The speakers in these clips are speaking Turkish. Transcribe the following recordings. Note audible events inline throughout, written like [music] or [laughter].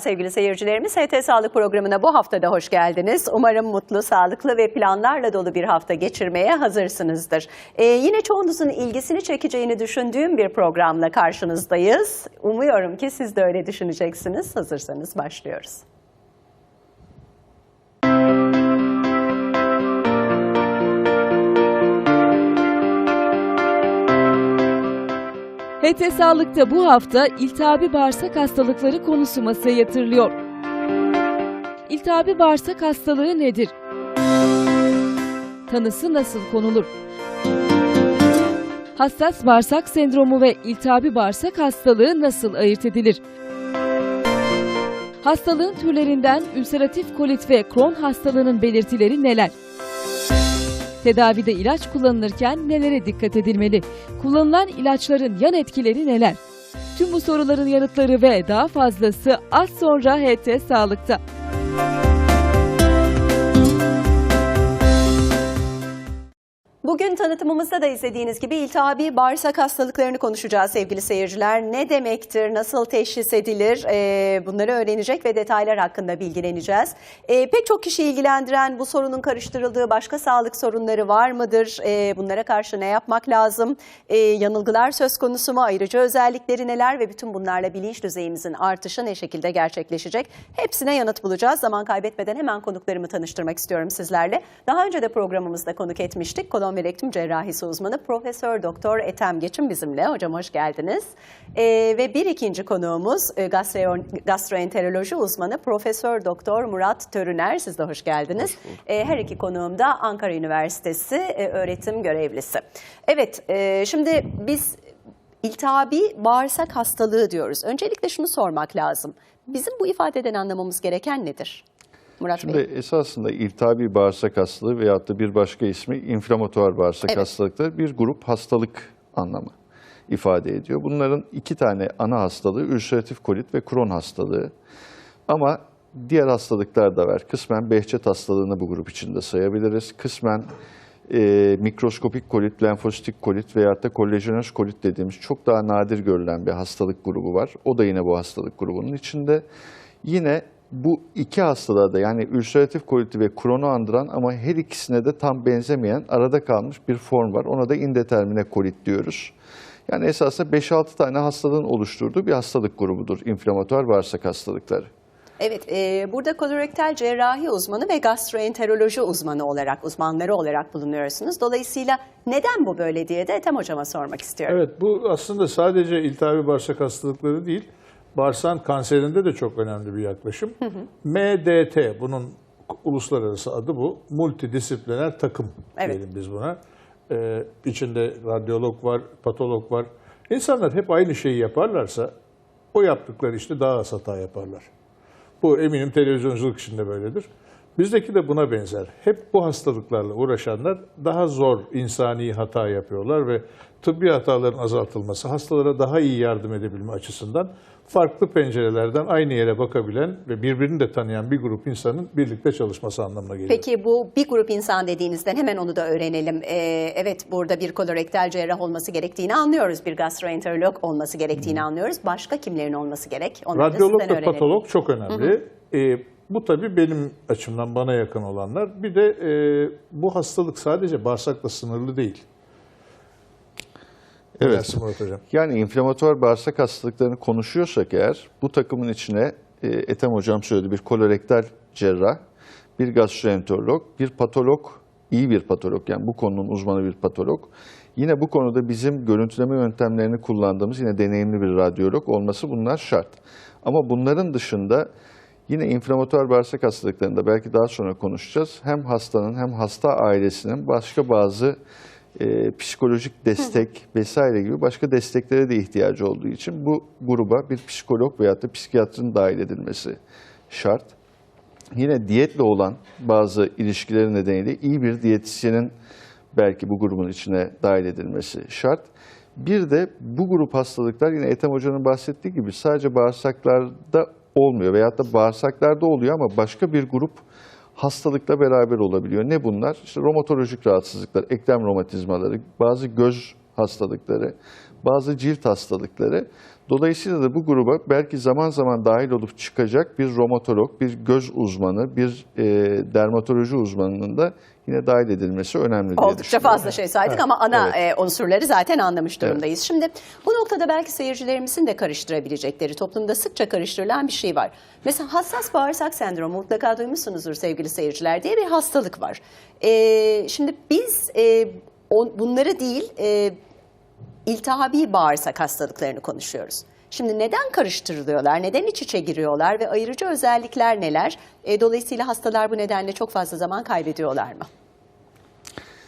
Sevgili seyircilerimiz. HT Sağlık programına bu hafta da hoş geldiniz. Umarım mutlu, sağlıklı ve planlarla dolu bir hafta geçirmeye hazırsınızdır. Ee, yine çoğunuzun ilgisini çekeceğini düşündüğüm bir programla karşınızdayız. Umuyorum ki siz de öyle düşüneceksiniz. Hazırsanız başlıyoruz. HT Sağlık'ta bu hafta iltihabi bağırsak hastalıkları konusu masaya yatırılıyor. İltihabi bağırsak hastalığı nedir? Tanısı nasıl konulur? Hassas bağırsak sendromu ve iltihabi bağırsak hastalığı nasıl ayırt edilir? Hastalığın türlerinden ülseratif kolit ve Crohn hastalığının belirtileri neler? Tedavide ilaç kullanılırken nelere dikkat edilmeli? Kullanılan ilaçların yan etkileri neler? Tüm bu soruların yanıtları ve daha fazlası az sonra HT Sağlık'ta. Bugün tanıtımımızda da izlediğiniz gibi iltihabi bağırsak hastalıklarını konuşacağız sevgili seyirciler. Ne demektir, nasıl teşhis edilir Ee, bunları öğrenecek ve detaylar hakkında bilgileneceğiz. Ee, pek çok kişi ilgilendiren bu sorunun karıştırıldığı başka sağlık sorunları var mıdır? Ee, bunlara karşı ne yapmak lazım? Ee, yanılgılar söz konusu mu? Ayrıca özellikleri neler ve bütün bunlarla bilinç düzeyimizin artışı ne şekilde gerçekleşecek? Hepsine yanıt bulacağız. Zaman kaybetmeden hemen konuklarımı tanıştırmak istiyorum sizlerle. Daha önce de programımızda konuk etmiştik. Ve rektum cerrahisi uzmanı Profesör Doktor Ethem Geçin bizimle. Hocam hoş geldiniz. Ee, ve bir ikinci konuğumuz e, gastro- gastroenteroloji uzmanı Profesör Doktor Murat Törüner. Siz de hoş geldiniz. Ee, her iki konuğum da Ankara Üniversitesi e, öğretim görevlisi. Evet, e, şimdi biz iltihabi bağırsak hastalığı diyoruz. Öncelikle şunu sormak lazım. Bizim bu ifadeden anlamamız gereken nedir? Murat Şimdi Bey. esasında iltihabi bağırsak hastalığı veyahut da bir başka ismi inflamatuar bağırsak Evet. hastalıkları bir grup hastalık anlamı ifade ediyor. Bunların iki tane ana hastalığı ülseratif kolit ve Crohn hastalığı. Ama diğer hastalıklar da var. Kısmen Behçet hastalığını bu grup içinde sayabiliriz. Kısmen e, mikroskopik kolit, lenfositik kolit veyahut da kollajenöz kolit dediğimiz çok daha nadir görülen bir hastalık grubu var. O da yine bu hastalık grubunun içinde. Yine bu iki hastalığa da yani ülseratif koliti ve Crohn'u andıran ama her ikisine de tam benzemeyen arada kalmış bir form var. Ona da indetermine kolit diyoruz. Yani esasında 5-6 tane hastalığın oluşturduğu bir hastalık grubudur inflamatuar bağırsak hastalıkları. Evet, e, burada kolorektal cerrahi uzmanı ve gastroenteroloji uzmanı olarak, uzmanları olarak bulunuyorsunuz. Dolayısıyla neden bu böyle diye de Ethem Hocama sormak istiyorum. Evet bu aslında sadece iltihabi bağırsak hastalıkları değil, bağırsağın kanserinde de çok önemli bir yaklaşım. MDT bunun uluslararası adı bu. Multidisipliner takım Evet. diyelim biz buna. Ee, içinde radyolog var, patolog var. İnsanlar hep aynı şeyi yaparlarsa o yaptıkları işte daha az hata yaparlar. Bu eminim televizyonculuk için de böyledir. Bizdeki de buna benzer. Hep bu hastalıklarla uğraşanlar daha zor insani hata yapıyorlar ve tıbbi hataların azaltılması, hastalara daha iyi yardım edebilme açısından farklı pencerelerden aynı yere bakabilen ve birbirini de tanıyan bir grup insanın birlikte çalışması anlamına geliyor. Peki bu bir grup insan dediğinizden hemen onu da öğrenelim. E, evet burada bir kolorektal cerrah olması gerektiğini anlıyoruz. Bir gastroenterolog olması gerektiğini anlıyoruz. Başka kimlerin olması gerek? Onları Radyolog ve patolog çok önemli. Ee, bu tabii benim açımdan bana yakın olanlar. Bir de e, bu hastalık sadece bağırsakla sınırlı değil. Evet. Dersin Murat Hocam. Yani inflamatuar bağırsak hastalıklarını konuşuyorsak eğer bu takımın içine e, Ethem Hocam söyledi bir kolorektal cerrah, bir gastroenterolog, bir patolog, iyi bir patolog yani bu konunun uzmanı bir patolog. Yine bu konuda bizim görüntüleme yöntemlerini kullandığımız yine deneyimli bir radyolog olması bunlar şart. Ama bunların dışında yine inflamatuar bağırsak hastalıklarında belki daha sonra konuşacağız. Hem hastanın hem hasta ailesinin başka bazı e, psikolojik destek vesaire gibi başka desteklere de ihtiyacı olduğu için bu gruba bir psikolog veya da psikiyatrın dahil edilmesi şart. Yine diyetle olan bazı ilişkileri nedeniyle iyi bir diyetisyenin belki bu grubun içine dahil edilmesi şart. Bir de bu grup hastalıklar yine Ethem Hoca'nın bahsettiği gibi sadece bağırsaklarda olmuyor veyahut da bağırsaklarda oluyor ama başka bir grup hastalıkla beraber olabiliyor. Ne bunlar? İşte romatolojik rahatsızlıklar, eklem romatizmaları, bazı göz hastalıkları, bazı cilt hastalıkları. Dolayısıyla da bu gruba belki zaman zaman dahil olup çıkacak bir romatolog, bir göz uzmanı, bir e, dermatoloji uzmanının da yine dahil edilmesi önemli diye Oldukça fazla şey saydık ama ana Evet. e, unsurları zaten anlamış durumdayız. Şimdi bu noktada belki seyircilerimizin de karıştırabilecekleri, toplumda sıkça karıştırılan bir şey var. Mesela hassas bağırsak sendromu mutlaka duymuşsunuzdur sevgili seyirciler diye bir hastalık var. E, şimdi biz e, o- bunları değil, e, iltihabi bağırsak hastalıklarını konuşuyoruz. Şimdi neden karıştırılıyorlar, neden iç içe giriyorlar ve ayırıcı özellikler neler? E, dolayısıyla hastalar bu nedenle çok fazla zaman kaybediyorlar mı?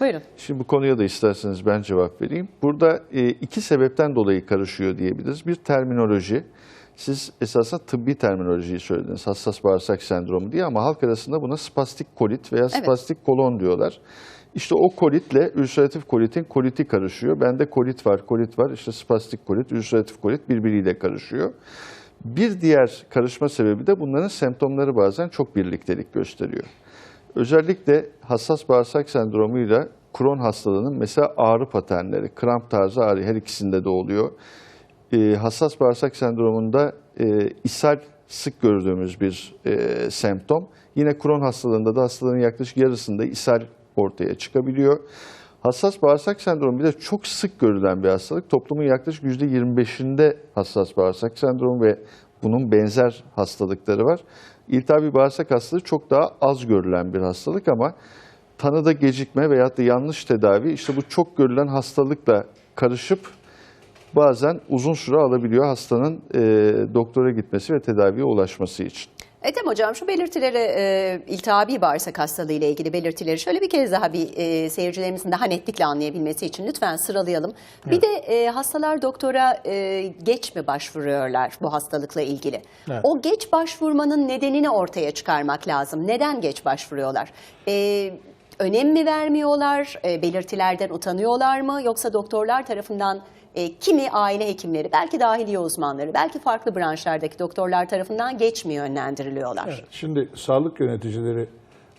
Buyurun. Şimdi bu konuya da isterseniz ben cevap vereyim. Burada e, iki sebepten dolayı karışıyor diyebiliriz. Bir terminoloji. Siz esasında tıbbi terminolojiyi söylediniz. Hassas bağırsak sendromu diye ama halk arasında buna spastik kolit veya spastik kolon diyorlar. İşte o kolitle ülseratif kolitin koliti karışıyor. Bende kolit var, kolit var. İşte spastik kolit, ülseratif kolit birbiriyle karışıyor. Bir diğer karışma sebebi de bunların semptomları bazen çok birliktelik gösteriyor. Özellikle hassas bağırsak sendromuyla Crohn hastalığının mesela ağrı paternleri, kramp tarzı ağrı her ikisinde de oluyor. Ee, hassas bağırsak sendromunda e, ishal sık gördüğümüz bir e, semptom. Yine Crohn hastalığında da hastalığın yaklaşık yarısında ishal ortaya çıkabiliyor. Hassas bağırsak sendromu bir de çok sık görülen bir hastalık. Toplumun yaklaşık %25'inde hassas bağırsak sendromu ve bunun benzer hastalıkları var. İltihabi bağırsak hastalığı çok daha az görülen bir hastalık ama tanıda gecikme veyahut da yanlış tedavi işte bu çok görülen hastalıkla karışıp bazen uzun süre alabiliyor hastanın e, doktora gitmesi ve tedaviye ulaşması için. Ethem Hocam şu belirtileri, e, iltihabi bağırsak hastalığı ile ilgili belirtileri şöyle bir kez daha bir e, seyircilerimizin daha netlikle anlayabilmesi için lütfen sıralayalım. Bir de e, hastalar doktora e, geç mi başvuruyorlar bu hastalıkla ilgili? Evet. O geç başvurmanın nedenini ortaya çıkarmak lazım. Neden geç başvuruyorlar? E, önem mi vermiyorlar? E, belirtilerden utanıyorlar mı? Yoksa doktorlar tarafından e, kimi aile hekimleri, belki dahiliye uzmanları, belki farklı branşlardaki doktorlar tarafından geç mi yönlendiriliyorlar? Evet, Şimdi sağlık yöneticileri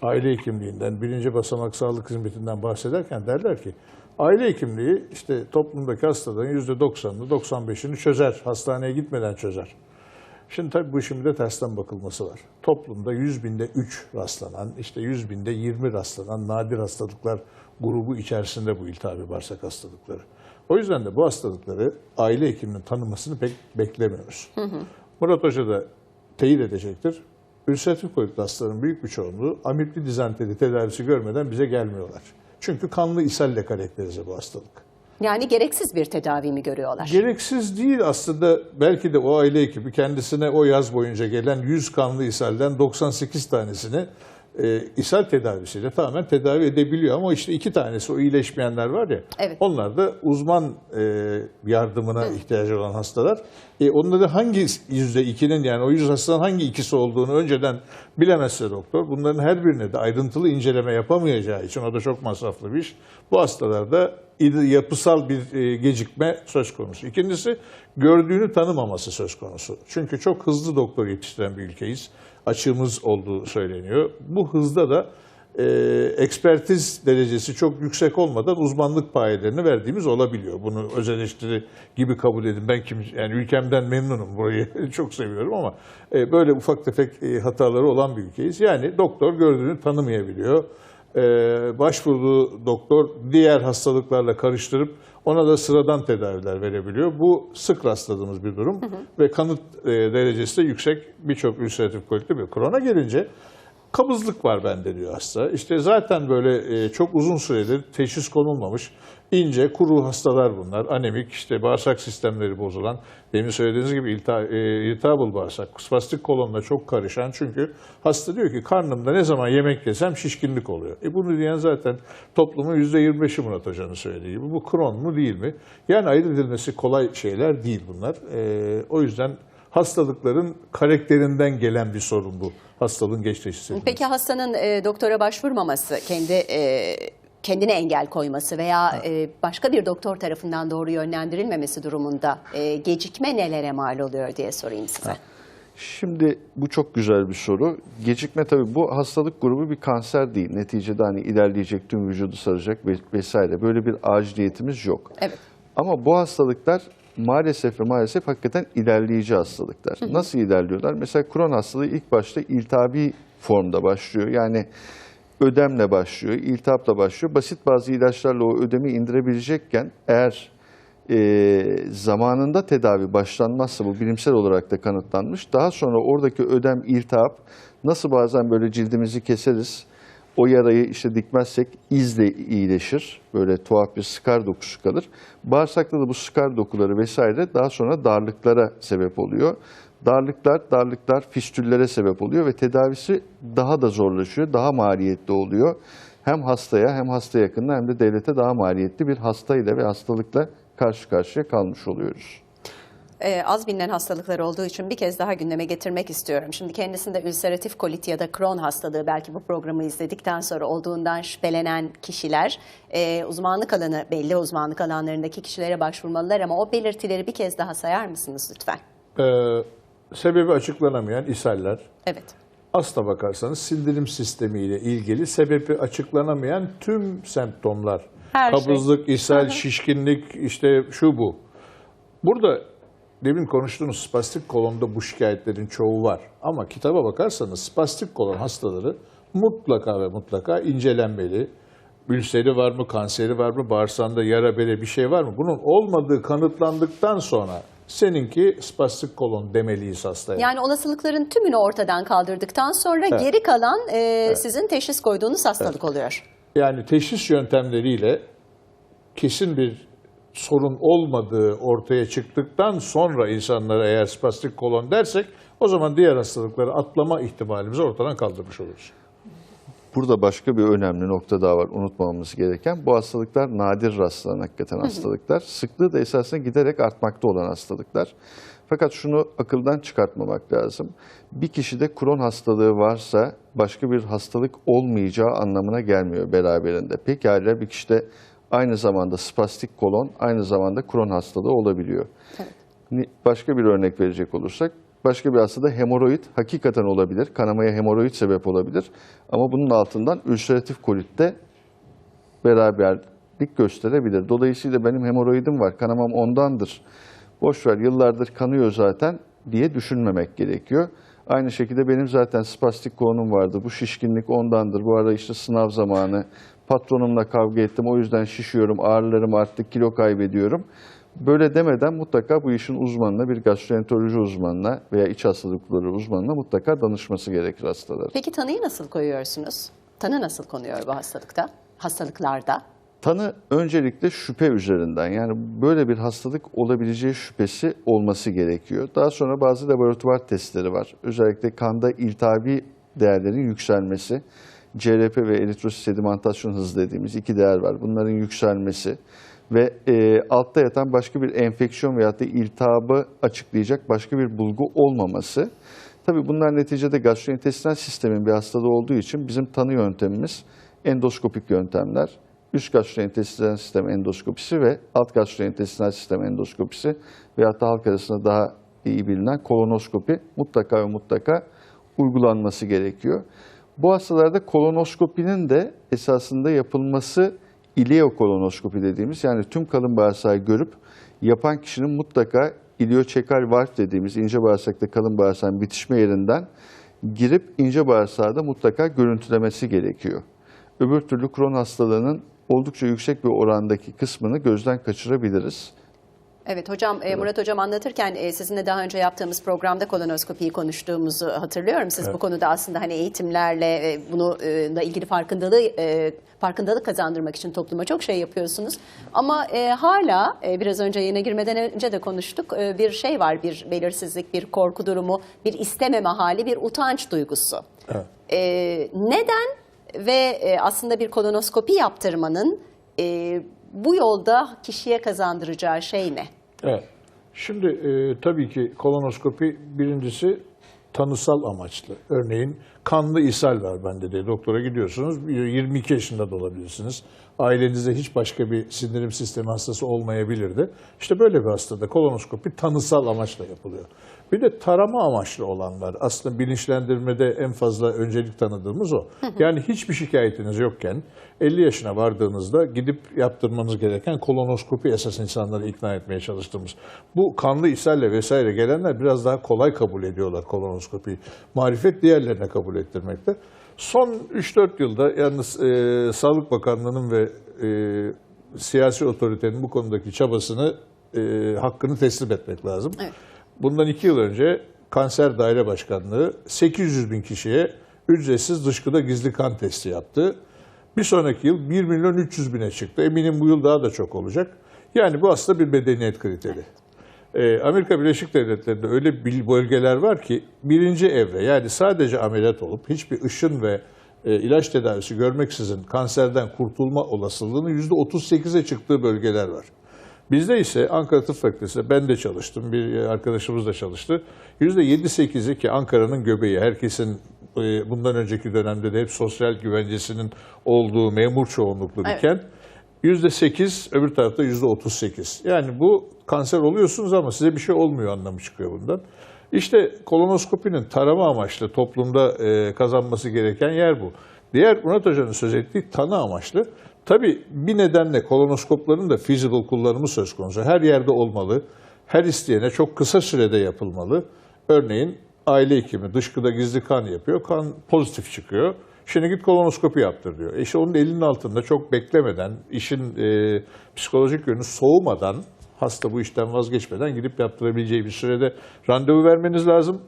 aile hekimliğinden, birinci basamak sağlık hizmetinden bahsederken derler ki aile hekimliği işte toplumdaki hastaların %90'ını, 95'ini çözer, hastaneye gitmeden çözer. Şimdi tabii bu işin de tersten bakılması var. Toplumda 100 binde 3 rastlanan, işte 100 binde 20 rastlanan nadir hastalıklar grubu içerisinde bu iltihabi bağırsak hastalıkları. O yüzden de bu hastalıkları aile hekiminin tanımasını pek beklemiyoruz. Murat Hoca da teyit edecektir. Ülseratif kolitli hastaların büyük bir çoğunluğu amipli dizanteri tedavisi görmeden bize gelmiyorlar. Çünkü kanlı ishalle karakterize bu hastalık. Yani gereksiz bir tedavi mi görüyorlar? Gereksiz değil aslında belki de o aile ekibi kendisine o yaz boyunca gelen 100 kanlı ishalden 98 tanesini e, ishal tedavisiyle tamamen tedavi edebiliyor. Ama işte iki tanesi o iyileşmeyenler var ya Evet. onlar da uzman e, yardımına ihtiyacı olan hastalar. E, onları hangi yüzde ikinin yani o yüz hastanın hangi ikisi olduğunu önceden bilemezse doktor bunların her birine de ayrıntılı inceleme yapamayacağı için o da çok masraflı bir iş. Bu hastalarda yapısal bir e, gecikme söz konusu. İkincisi gördüğünü tanımaması söz konusu. Çünkü çok hızlı doktor yetiştiren bir ülkeyiz. Açığımız olduğu söyleniyor. Bu hızda da e, ekspertiz derecesi çok yüksek olmadan uzmanlık payelerini verdiğimiz olabiliyor. Bunu öz eleştiri gibi kabul edin. Ben kim yani ülkemden memnunum. Burayı [laughs] çok seviyorum ama e, böyle ufak tefek e, hataları olan bir ülkeyiz. Yani doktor gördüğünü tanımayabiliyor. E, başvurduğu doktor diğer hastalıklarla karıştırıp ona da sıradan tedaviler verebiliyor. Bu sık rastladığımız bir durum ve kanıt e, derecesi de yüksek birçok ülseratif kolitli bir Crohn'a gelince kabızlık var bende diyor hasta. İşte zaten böyle e, çok uzun süredir teşhis konulmamış ince kuru hastalar bunlar. Anemik işte bağırsak sistemleri bozulan demin söylediğiniz gibi ilta, e, irritable bağırsak spastik kolonla çok karışan çünkü hasta diyor ki karnımda ne zaman yemek yesem şişkinlik oluyor. E bunu diyen zaten toplumun %25'i Murat Hoca'nın söylediği gibi. Bu Crohn mu değil mi? Yani ayırt edilmesi kolay şeyler değil bunlar. E, o yüzden hastalıkların karakterinden gelen bir sorun bu. Hastalığın geç teşhis edilmesi. Peki hastanın e, doktora başvurmaması, kendi e, kendine engel koyması veya e, başka bir doktor tarafından doğru yönlendirilmemesi durumunda e, gecikme nelere mal oluyor diye sorayım size. Şimdi bu çok güzel bir soru. Gecikme tabii bu hastalık grubu bir kanser değil. Neticede hani ilerleyecek, tüm vücudu saracak ve- vesaire. Böyle bir aciliyetimiz yok. Evet. Ama bu hastalıklar maalesef ve maalesef hakikaten ilerleyici hastalıklar. Nasıl ilerliyorlar? Mesela Crohn hastalığı ilk başta iltihabi formda başlıyor. Yani ödemle başlıyor, iltihapla başlıyor. Basit bazı ilaçlarla o ödemi indirebilecekken eğer e, zamanında tedavi başlanmazsa bu bilimsel olarak da kanıtlanmış. Daha sonra oradaki ödem, iltihap nasıl bazen böyle cildimizi keseriz, o yarayı işte dikmezsek izle iyileşir. Böyle tuhaf bir skar dokusu kalır. Bağırsakta da bu skar dokuları vesaire daha sonra darlıklara sebep oluyor. Darlıklar, darlıklar fistüllere sebep oluyor ve tedavisi daha da zorlaşıyor, daha maliyetli oluyor. Hem hastaya hem hasta yakınına hem de devlete daha maliyetli bir hastayla ve hastalıkla karşı karşıya kalmış oluyoruz. Ee, az bilinen hastalıklar olduğu için bir kez daha gündeme getirmek istiyorum. Şimdi kendisinde ülseratif kolit ya da Crohn hastalığı belki bu programı izledikten sonra olduğundan şüphelenen kişiler e, uzmanlık alanı belli uzmanlık alanlarındaki kişilere başvurmalılar ama o belirtileri bir kez daha sayar mısınız lütfen? Ee, sebebi açıklanamayan ishaller, Evet. Asla bakarsanız sindirim sistemiyle ilgili sebebi açıklanamayan tüm semptomlar. Her şey. Kabızlık, ishal, şişkinlik, işte şu bu. Burada demin konuştuğunuz spastik kolonda bu şikayetlerin çoğu var. Ama kitaba bakarsanız spastik kolon hastaları mutlaka ve mutlaka incelenmeli. Ülseri var mı, kanseri var mı, bağırsağında yara bere bir şey var mı? Bunun olmadığı kanıtlandıktan sonra seninki spastik kolon demeliyiz hastaya. Yani olasılıkların tümünü ortadan kaldırdıktan sonra geri kalan e, sizin teşhis koyduğunuz hastalık oluyor. Yani teşhis yöntemleriyle kesin bir sorun olmadığı ortaya çıktıktan sonra insanlara eğer spastik kolon dersek o zaman diğer hastalıkları atlama ihtimalimizi ortadan kaldırmış oluruz. Burada başka bir önemli nokta daha var unutmamamız gereken. Bu hastalıklar nadir rastlanan hakikaten hastalıklar. Sıklığı da esasında giderek artmakta olan hastalıklar. Fakat şunu akıldan çıkartmamak lazım. Bir kişide Crohn hastalığı varsa başka bir hastalık olmayacağı anlamına gelmiyor beraberinde. Pekala bir kişide aynı zamanda spastik kolon, aynı zamanda Crohn hastalığı olabiliyor. Ni- Başka bir örnek verecek olursak, başka bir hastada hemoroid hakikaten olabilir. Kanamaya hemoroid sebep olabilir. Ama bunun altından ülseratif kolit de beraberlik gösterebilir. Dolayısıyla benim hemoroidim var, kanamam ondandır. Boş ver yıllardır kanıyor zaten diye düşünmemek gerekiyor. Aynı şekilde benim zaten spastik kolonum vardı. Bu şişkinlik ondandır. Bu arada işte sınav zamanı patronumla kavga ettim. O yüzden şişiyorum, ağrılarım arttı, kilo kaybediyorum. Böyle demeden mutlaka bu işin uzmanına, bir gastroenteroloji uzmanına veya iç hastalıkları uzmanına mutlaka danışması gerekir hastalar. Peki tanıyı nasıl koyuyorsunuz? Tanı nasıl konuyor bu hastalıkta? Hastalıklarda? Tanı öncelikle şüphe üzerinden yani böyle bir hastalık olabileceği şüphesi olması gerekiyor. Daha sonra bazı laboratuvar testleri var. Özellikle kanda iltihabi değerlerin yükselmesi, CRP ve eritrosit sedimentasyon hızı dediğimiz iki değer var. Bunların yükselmesi ve e, altta yatan başka bir enfeksiyon veyahut da iltihabı açıklayacak başka bir bulgu olmaması. Tabii bunlar neticede gastrointestinal sistemin bir hastalığı olduğu için bizim tanı yöntemimiz endoskopik yöntemler. Üst gastrointestinal sistem endoskopisi ve alt gastrointestinal sistem endoskopisi veyahut da halk arasında daha iyi bilinen kolonoskopi mutlaka ve mutlaka uygulanması gerekiyor. Bu hastalarda kolonoskopinin de esasında yapılması ileokolonoskopi dediğimiz yani tüm kalın bağırsağı görüp yapan kişinin mutlaka ilioçekal valv dediğimiz ince bağırsakta kalın bağırsağın bitişme yerinden girip ince bağırsağı mutlaka görüntülemesi gerekiyor. Öbür türlü Crohn hastalığının oldukça yüksek bir orandaki kısmını gözden kaçırabiliriz. Evet hocam e, Murat hocam anlatırken e, sizinle daha önce yaptığımız programda kolonoskopiyi konuştuğumuzu hatırlıyorum. Siz bu konuda aslında hani eğitimlerle e, bunu da ilgili farkındalığı farkındalık kazandırmak için topluma çok şey yapıyorsunuz. Ama hala biraz önce yayına girmeden önce de konuştuk. Bir şey var, bir belirsizlik, bir korku durumu, bir istememe hali, bir utanç duygusu. Evet. Neden ve aslında bir kolonoskopi yaptırmanın bu yolda kişiye kazandıracağı şey ne? Evet. Şimdi e, tabii ki kolonoskopi birincisi tanısal amaçlı. Örneğin Kanlı ishal var bende diye doktora gidiyorsunuz. 22 yaşında da olabilirsiniz. Ailenizde hiç başka bir sindirim sistemi hastası olmayabilirdi. İşte böyle bir hastada kolonoskopi tanısal amaçla yapılıyor. Bir de tarama amaçlı olanlar aslında bilinçlendirmede en fazla öncelik tanıdığımız o. Yani hiçbir şikayetiniz yokken 50 yaşına vardığınızda gidip yaptırmanız gereken kolonoskopi esas insanları ikna etmeye çalıştığımız. Bu kanlı ishalle vesaire gelenler biraz daha kolay kabul ediyorlar kolonoskopiyi. Marifet diğerlerine kabul ettirmekte. Son 3-4 yılda yalnız e, Sağlık Bakanlığı'nın ve e, siyasi otoritenin bu konudaki çabasını, e, hakkını teslim etmek lazım. Evet. Bundan iki yıl önce Kanser Daire Başkanlığı 800 bin kişiye ücretsiz dışkıda gizli kan testi yaptı. Bir sonraki yıl 1 milyon 300 bine çıktı. Eminim bu yıl daha da çok olacak. Yani bu aslında bir medeniyet kriteri. Ee, Amerika Birleşik Devletleri'nde öyle bölgeler var ki birinci evre yani sadece ameliyat olup hiçbir ışın ve e, ilaç tedavisi görmeksizin kanserden kurtulma olasılığının %38'e çıktığı bölgeler var. Bizde ise Ankara Tıp Fakültesi'nde ben de çalıştım, bir arkadaşımız da çalıştı. %7-8'i ki Ankara'nın göbeği, herkesin e, bundan önceki dönemde de hep sosyal güvencesinin olduğu memur çoğunluklu bir Evet. kent. %8, öbür tarafta %38. Yani bu kanser oluyorsunuz ama size bir şey olmuyor anlamı çıkıyor bundan. İşte kolonoskopinin tarama amaçlı toplumda e, kazanması gereken yer bu. Diğer Murat Hoca'nın söz ettiği tanı amaçlı. Tabii bir nedenle kolonoskopların da feasible kullanımı söz konusu. Her yerde olmalı. Her isteyene çok kısa sürede yapılmalı. Örneğin aile hekimi dışkıda gizli kan yapıyor. Kan pozitif çıkıyor. Şimdi git kolonoskopi yaptır diyor. E İşte onun elinin altında çok beklemeden, işin e, psikolojik yönü soğumadan, hasta bu işten vazgeçmeden gidip yaptırabileceği bir sürede randevu vermeniz lazım.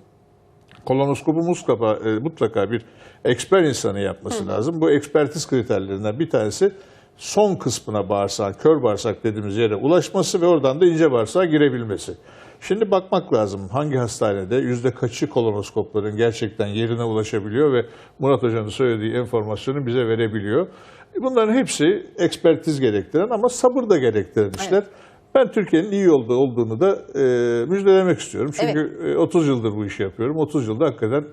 Kolonoskopu mutlaka, e, mutlaka bir eksper insanı yapması lazım. Bu ekspertiz kriterlerinden bir tanesi son kısmına bağırsak, kör bağırsak dediğimiz yere ulaşması ve oradan da ince bağırsağa girebilmesi. Şimdi bakmak lazım hangi hastanede yüzde kaçı kolonoskopların gerçekten yerine ulaşabiliyor ve Murat Hoca'nın söylediği enformasyonu bize verebiliyor. Bunların hepsi ekspertiz gerektiren ama sabır da gerektiren işler. Ben Türkiye'nin iyi yolda olduğunu da e, müjdelemek istiyorum. Çünkü e, 30 yıldır bu işi yapıyorum. 30 yılda hakikaten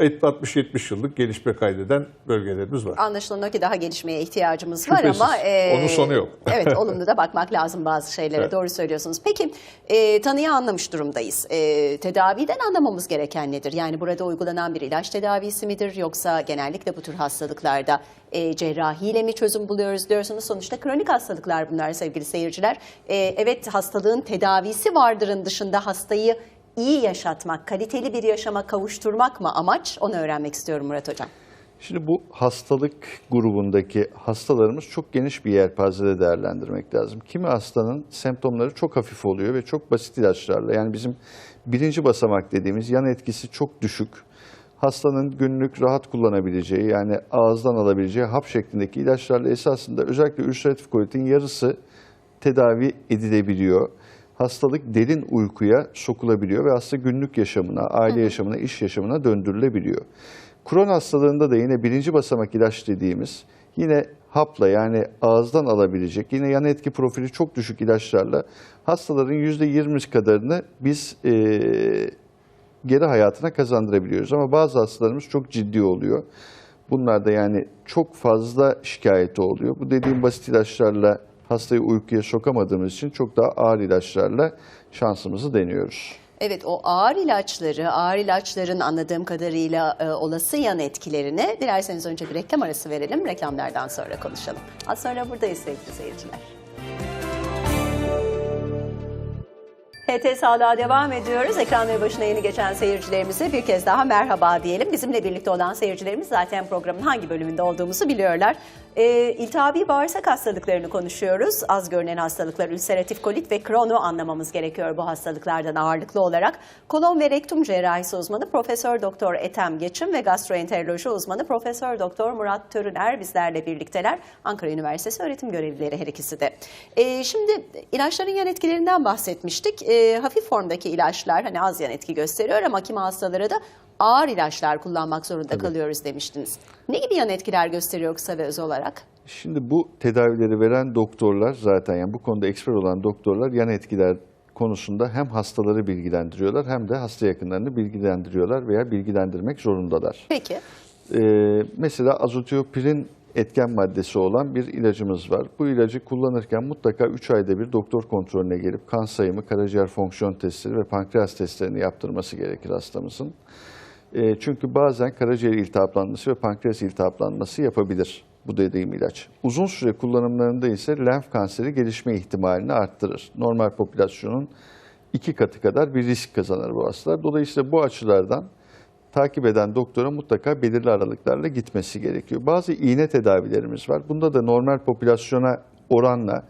60-70 yıllık gelişme kaydeden bölgelerimiz var. Anlaşılan o ki daha gelişmeye ihtiyacımız var Şüphesiz. ama... e, Onun sonu yok. [laughs] evet, [laughs] olumlu da bakmak lazım bazı şeylere. Evet. Doğru söylüyorsunuz. Peki, e, tanıyı anlamış durumdayız. E, tedaviden anlamamız gereken nedir? Yani burada uygulanan bir ilaç tedavisi midir? Yoksa genellikle bu tür hastalıklarda e, cerrahiyle mi çözüm buluyoruz diyorsunuz? Sonuçta kronik hastalıklar bunlar sevgili seyirciler. E, evet, hastalığın tedavisi vardırın dışında hastayı iyi yaşatmak, kaliteli bir yaşama kavuşturmak mı amaç? Onu öğrenmek istiyorum Murat Hocam. Şimdi bu hastalık grubundaki hastalarımız çok geniş bir yelpazede değerlendirmek lazım. Kimi hastanın semptomları çok hafif oluyor ve çok basit ilaçlarla yani bizim birinci basamak dediğimiz yan etkisi çok düşük. Hastanın günlük rahat kullanabileceği yani ağızdan alabileceği hap şeklindeki ilaçlarla esasında özellikle ülseratif kolitin yarısı tedavi edilebiliyor. Hastalık derin uykuya sokulabiliyor ve hasta günlük yaşamına, aile yaşamına, iş yaşamına döndürülebiliyor. Kron hastalığında da yine birinci basamak ilaç dediğimiz yine hapla yani ağızdan alabilecek yine yan etki profili çok düşük ilaçlarla hastaların %20 kadarını biz eee, geri hayatına kazandırabiliyoruz. Ama bazı hastalarımız çok ciddi oluyor. Bunlar da yani çok fazla şikayeti oluyor. Bu dediğim basit ilaçlarla hastayı uykuya sokamadığımız için çok daha ağır ilaçlarla şansımızı deniyoruz. Evet o ağır ilaçları, ağır ilaçların anladığım kadarıyla e, olası yan etkilerine dilerseniz önce bir reklam arası verelim. Reklamlardan sonra konuşalım. Az sonra buradayız sevgili seyirciler. HT Sağlığa devam ediyoruz. Ekranları başına yeni geçen seyircilerimize bir kez daha merhaba diyelim. Bizimle birlikte olan seyircilerimiz zaten programın hangi bölümünde olduğumuzu biliyorlar. Ee, iltihabi bağırsak hastalıklarını konuşuyoruz. Az görünen hastalıklar, ülseratif kolit ve kronu anlamamız gerekiyor bu hastalıklardan ağırlıklı olarak. Kolon ve rektum cerrahisi uzmanı Profesör Doktor Ethem Geçim ve gastroenteroloji uzmanı Profesör Doktor Murat Törüner bizlerle birlikteler. Ankara Üniversitesi öğretim görevlileri her ikisi de. Ee, şimdi ilaçların yan etkilerinden bahsetmiştik. Ee, hafif formdaki ilaçlar hani az yan etki gösteriyor ama kimi hastalara da ağır ilaçlar kullanmak zorunda kalıyoruz demiştiniz. Ne gibi yan etkiler gösteriyor kısa ve öz olarak? Şimdi bu tedavileri veren doktorlar zaten yani bu konuda eksper olan doktorlar yan etkiler konusunda hem hastaları bilgilendiriyorlar hem de hasta yakınlarını bilgilendiriyorlar veya bilgilendirmek zorundalar. Peki. Ee, mesela azotiopirin etken maddesi olan bir ilacımız var. Bu ilacı kullanırken mutlaka 3 ayda bir doktor kontrolüne gelip kan sayımı, karaciğer fonksiyon testleri ve pankreas testlerini yaptırması gerekir hastamızın. Ee, çünkü bazen karaciğer iltihaplanması ve pankreas iltihaplanması yapabilir bu dediğim ilaç. Uzun süre kullanımlarında ise lenf kanseri gelişme ihtimalini arttırır. Normal popülasyonun iki katı kadar bir risk kazanır bu hastalar. Dolayısıyla bu açılardan takip eden doktora mutlaka belirli aralıklarla gitmesi gerekiyor. Bazı iğne tedavilerimiz var. Bunda da normal popülasyona oranla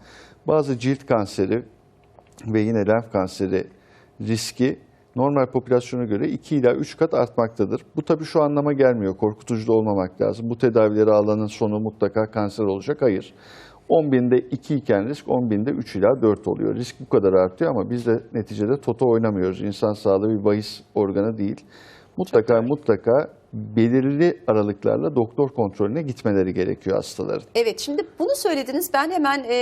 bazı cilt kanseri ve yine lenf kanseri riski normal popülasyona göre 2 ila 3 kat artmaktadır. Bu tabii şu anlama gelmiyor. Korkutucu da olmamak lazım. Bu tedavileri alanın sonu mutlaka kanser olacak. Hayır. 10 binde 2 iken risk 10 binde 3 ila 4 oluyor. Risk bu kadar artıyor ama biz de neticede toto oynamıyoruz. İnsan sağlığı bir bahis organı değil. Mutlaka mutlaka belirli aralıklarla doktor kontrolüne gitmeleri gerekiyor hastaların. Evet şimdi bunu söylediniz. Ben hemen e,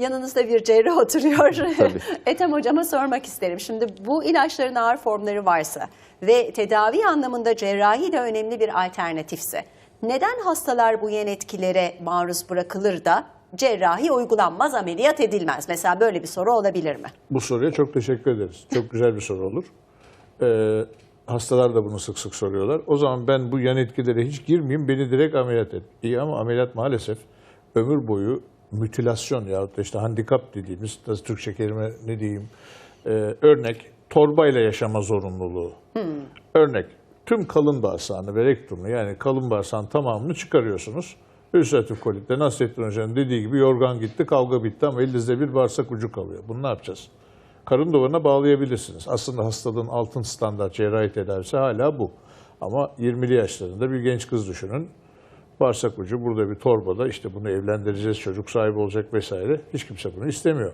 yanınızda bir cerrah [laughs] oturuyor. Tabii. [laughs] Ethem hocama sormak isterim. Şimdi bu ilaçların ağır formları varsa ve tedavi anlamında cerrahi de önemli bir alternatifse neden hastalar bu yan etkilere maruz bırakılır da cerrahi uygulanmaz, ameliyat edilmez? Mesela böyle bir soru olabilir mi? Bu soruya çok teşekkür ederiz. Çok güzel bir soru olur. Ee, hastalar da bunu sık sık soruyorlar. O zaman ben bu yan etkilere hiç girmeyeyim, beni direkt ameliyat et. İyi ama ameliyat maalesef ömür boyu mütilasyon yahut da işte handikap dediğimiz, Türkçe kelime ne diyeyim, ee, örnek torbayla yaşama zorunluluğu. Örnek tüm kalın bağırsağını ve rektumunu yani kalın bağırsağın tamamını çıkarıyorsunuz. Ülseratif kolitte Nasrettin Hoca'nın dediği gibi yorgan gitti, kavga bitti ama elinizde bir bağırsak ucu kalıyor. Bunu ne yapacağız? Karın duvarına bağlayabilirsiniz. Aslında hastalığın altın standart cerrahi tedavisi hala bu. Ama 20'li yaşlarında bir genç kız düşünün. Bağırsak ucu burada bir torbada işte bunu evlendireceğiz, çocuk sahibi olacak vesaire. Hiç kimse bunu istemiyor.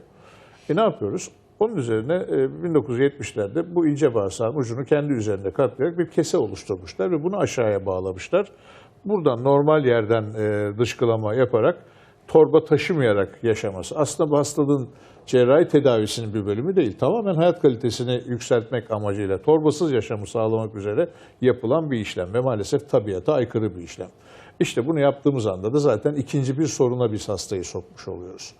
E ne yapıyoruz? Onun üzerine e, 1970'lerde bu ince bağırsağın ucunu kendi üzerinde katlayarak bir kese oluşturmuşlar ve bunu aşağıya bağlamışlar. Buradan normal yerden e, dışkılama yaparak torba taşımayarak yaşaması. Aslında bu hastalığın cerrahi tedavisinin bir bölümü değil. Tamamen hayat kalitesini yükseltmek amacıyla torbasız yaşamı sağlamak üzere yapılan bir işlem ve maalesef tabiata aykırı bir işlem. İşte bunu yaptığımız anda da zaten ikinci bir soruna biz hastayı sokmuş oluyoruz.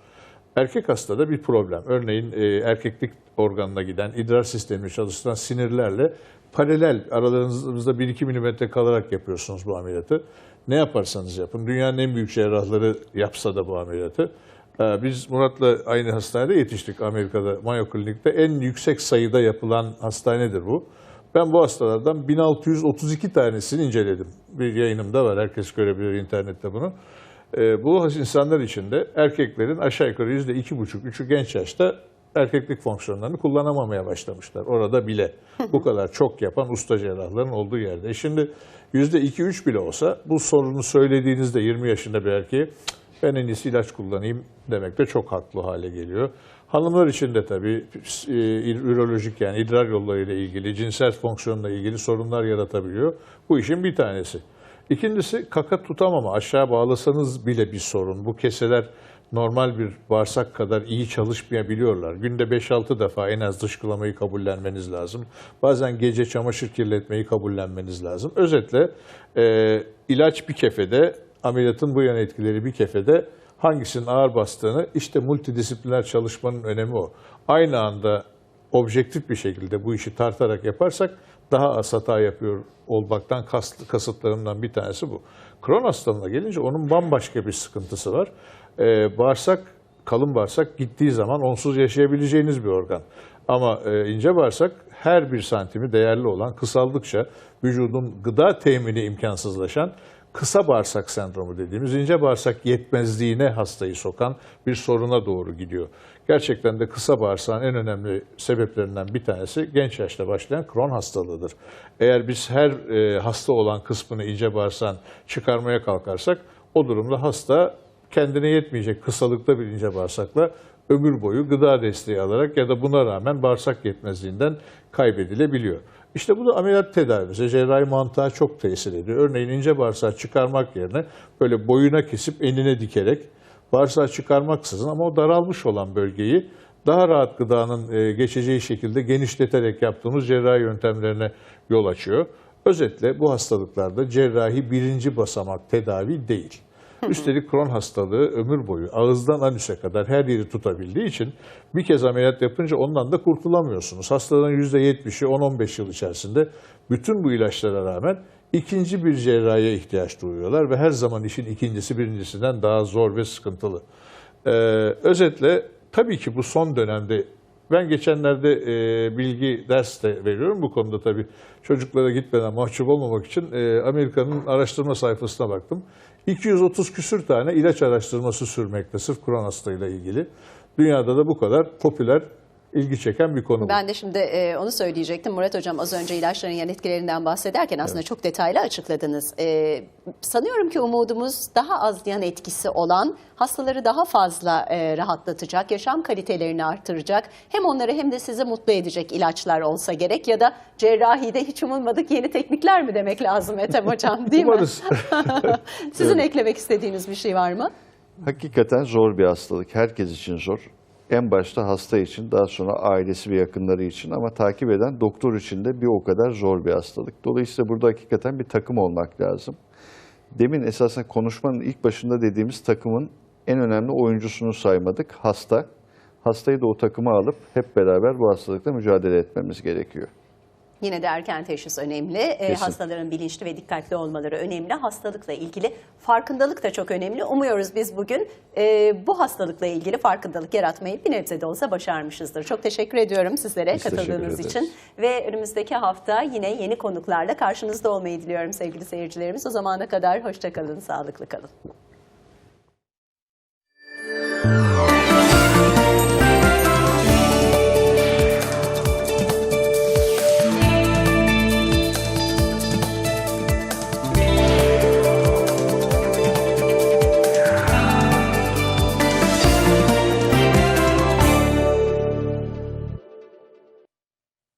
Erkek hastada bir problem. Örneğin e, erkeklik organına giden, idrar sistemini çalıştıran sinirlerle paralel aralarınızda 1-2 milimetre kalarak yapıyorsunuz bu ameliyatı. Ne yaparsanız yapın. Dünyanın en büyük cerrahları yapsa da bu ameliyatı. E, biz Murat'la aynı hastanede yetiştik Amerika'da Mayo Klinik'te. En yüksek sayıda yapılan hastanedir bu. Ben bu hastalardan 1632 tanesini inceledim. Bir yayınımda var. Herkes görebilir internette bunu. Ee, bu insanlar içinde erkeklerin aşağı yukarı yüzde iki buçuk, üçü genç yaşta erkeklik fonksiyonlarını kullanamamaya başlamışlar. Orada bile bu kadar çok yapan usta cerrahların olduğu yerde. E şimdi yüzde iki üç bile olsa bu sorunu söylediğinizde 20 yaşında bir erkeğe ben en iyisi ilaç kullanayım demek de çok haklı hale geliyor. Hanımlar için de tabii e, ürolojik yani idrar yollarıyla ilgili, cinsel fonksiyonla ilgili sorunlar yaratabiliyor. Bu işin bir tanesi. İkincisi kaka tutamama. Aşağı bağlasanız bile bir sorun. Bu keseler normal bir bağırsak kadar iyi çalışmayabiliyorlar. Günde 5-6 defa en az dışkılamayı kabullenmeniz lazım. Bazen gece çamaşır kirletmeyi kabullenmeniz lazım. Özetle e, ilaç bir kefede, ameliyatın bu yan etkileri bir kefede hangisinin ağır bastığını işte multidisipliner çalışmanın önemi o. Aynı anda objektif bir şekilde bu işi tartarak yaparsak daha az hata yapıyor olmaktan kast, kasıtlarımdan bir tanesi bu. Kron hastalığına gelince onun bambaşka bir sıkıntısı var. Ee, bağırsak, kalın bağırsak gittiği zaman onsuz yaşayabileceğiniz bir organ. Ama e, ince bağırsak her bir santimi değerli olan kısaldıkça vücudun gıda temini imkansızlaşan kısa bağırsak sendromu dediğimiz ince bağırsak yetmezliğine hastayı sokan bir soruna doğru gidiyor. Gerçekten de kısa bağırsağın en önemli sebeplerinden bir tanesi genç yaşta başlayan Crohn hastalığıdır. Eğer biz her e, hasta olan kısmını ince bağırsağın çıkarmaya kalkarsak o durumda hasta kendine yetmeyecek kısalıkta bir ince bağırsakla ömür boyu gıda desteği alarak ya da buna rağmen bağırsak yetmezliğinden kaybedilebiliyor. İşte bu da ameliyat tedavisi, cerrahi mantığa çok tesir ediyor. Örneğin ince bağırsağı çıkarmak yerine böyle boyuna kesip enine dikerek bağırsağı çıkarmaksızın ama o daralmış olan bölgeyi daha rahat gıdanın e, geçeceği şekilde genişleterek yaptığımız cerrahi yöntemlerine yol açıyor. Özetle bu hastalıklarda cerrahi birinci basamak tedavi değil. Üstelik Crohn hastalığı ömür boyu ağızdan anüse kadar her yeri tutabildiği için bir kez ameliyat yapınca ondan da kurtulamıyorsunuz. Hastaların %70'i 10-15 yıl içerisinde bütün bu ilaçlara rağmen ikinci bir cerrahiye ihtiyaç duyuyorlar ve her zaman işin ikincisi birincisinden daha zor ve sıkıntılı. Ee, özetle tabii ki bu son dönemde ben geçenlerde e, bilgi ders de veriyorum bu konuda tabii çocuklara gitmeden mahcup olmamak için e, Amerika'nın araştırma sayfasına baktım. 230 küsür tane ilaç araştırması sürmekte sırf Crohn hastalığıyla ilgili. Dünyada da bu kadar popüler, ilgi çeken bir konu bu. Ben de şimdi e, onu söyleyecektim. Murat Hocam az önce ilaçların yan etkilerinden bahsederken aslında çok detaylı açıkladınız. E, sanıyorum ki umudumuz daha az yan etkisi olan, hastaları daha fazla e, rahatlatacak, yaşam kalitelerini artıracak, hem onları hem de sizi mutlu edecek ilaçlar olsa gerek ya da cerrahide hiç umulmadık yeni teknikler mi demek lazım Ethem Hocam [laughs] değil mi? [laughs] Sizin eklemek istediğiniz bir şey var mı? Hakikaten zor bir hastalık. Herkes için zor. En başta hasta için, daha sonra ailesi ve yakınları için ama takip eden doktor için de bir o kadar zor bir hastalık. Dolayısıyla burada hakikaten bir takım olmak lazım. Demin esasında konuşmanın ilk başında dediğimiz takımın en önemli oyuncusunu saymadık. Hasta. Hastayı da o takıma alıp hep beraber bu hastalıkla mücadele etmemiz gerekiyor. Yine de erken teşhis önemli. E, hastaların bilinçli ve dikkatli olmaları önemli. Hastalıkla ilgili farkındalık da çok önemli. Umuyoruz biz bugün e, bu hastalıkla ilgili farkındalık yaratmayı bir nebze de olsa başarmışızdır. Çok teşekkür ediyorum sizlere Biz katıldığınız için. Ve önümüzdeki hafta yine yeni konuklarla karşınızda olmayı diliyorum sevgili seyircilerimiz. O zamana kadar hoşça kalın, sağlıklı kalın.